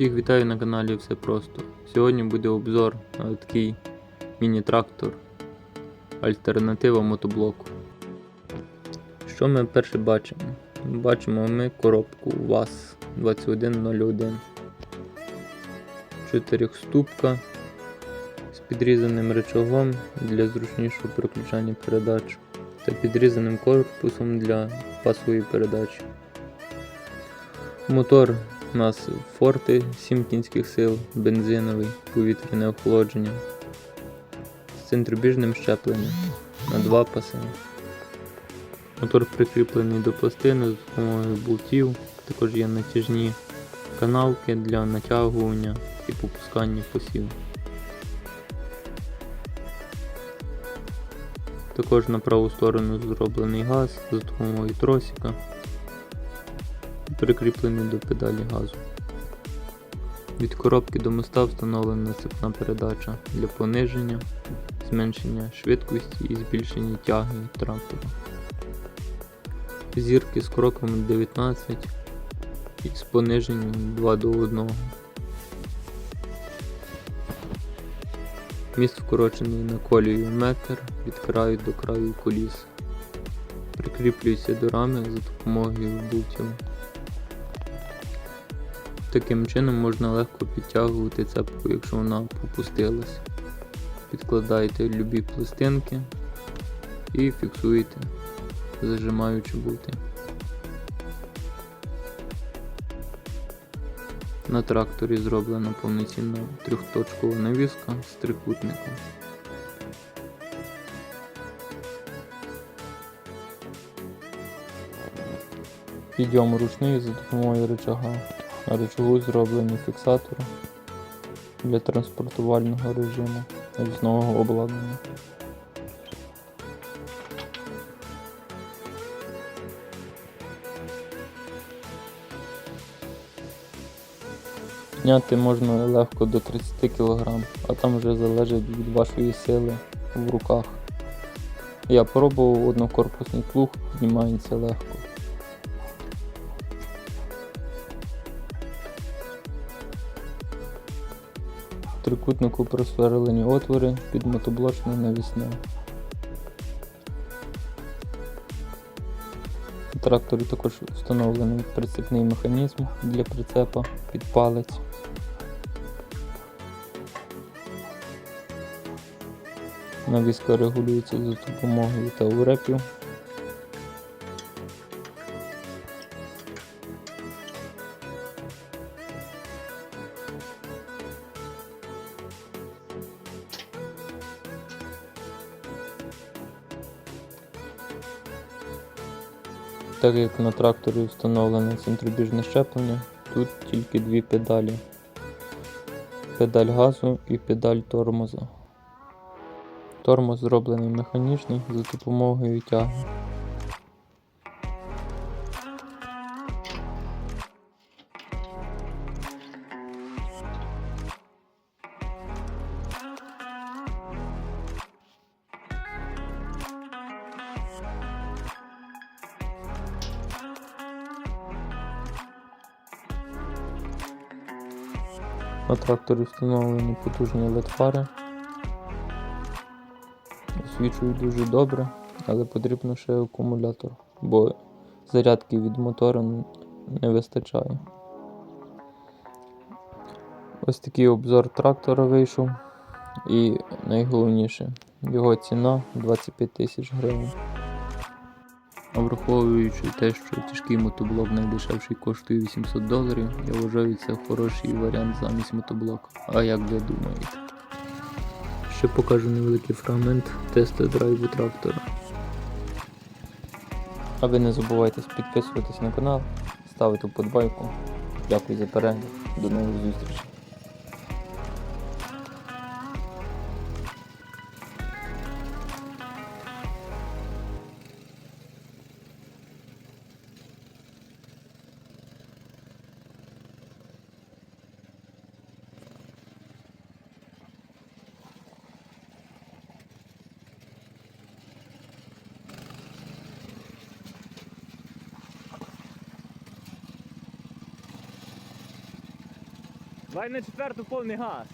Всіх вітаю на каналі Все Просто. Сьогодні буде обзор на такий міні-трактор альтернатива мотоблоку. Що ми перше бачимо? Бачимо ми коробку ВАЗ 2101. Чотирьохступка з підрізаним рычагом для зручнішого переключання передач та підрізаним корпусом для пасової передачі. Мотор у нас Форти 7 кінських сил, бензиновий, повітряне охолодження з центробіжним щепленням на два паси. Мотор прикріплений до пластини з допомогою болтів, також є натяжні канавки для натягування і попускання пасів. Також на праву сторону зроблений газ за допомогою тросика прикріплений до педалі газу. Від коробки до моста встановлена цепна передача для пониження, зменшення швидкості і збільшення тяги трактора. Зірки з кроками 19 і з пониженням 2 до 1. Міст вкорочений на колію метр від краю до краю коліс. Прикріплюється до рами за допомогою болтів. Таким чином можна легко підтягувати цепку, якщо вона попустилась. Підкладаєте любі пластинки і фіксуєте, зажимаючи болти. На тракторі зроблена повноцінна трьохточкова навіска з трикутником. Підйом ручний за допомогою рычага. На рычагу зроблені фіксатори для транспортувального режиму різного обладнання. Підняти можна легко до 30 кг, а там вже залежить від вашої сили в руках. Я пробував однокорпусний плуг, піднімається легко. Трикутнику просверлені отвори під мотоблочне навісне. На тракторі також встановлений прицепний механізм для прицепа під палець. Навіска регулюється за допомогою таурепів. Так як на тракторі встановлене центробіжне щеплення, тут тільки дві педалі. Педаль газу і педаль тормоза. Тормоз зроблений механічно за допомогою тяги. На тракторі встановлені потужні LED-фари. Освічують дуже добре, але потрібно ще акумулятор, бо зарядки від мотора не вистачає. Ось такий обзор трактора вийшов. І найголовніше, його ціна 25 тисяч гривень. А враховуючи те, що тяжкий мотоблок найдешевший коштує 800 доларів, я вважаю це хороший варіант замість мотоблока. А як ви думаєте? Ще покажу невеликий фрагмент теста драйву трактора. А ви не забувайте підписуватись на канал, ставити вподобайку. Дякую за перегляд. До нових зустрічей. Давай на четверту повний газ.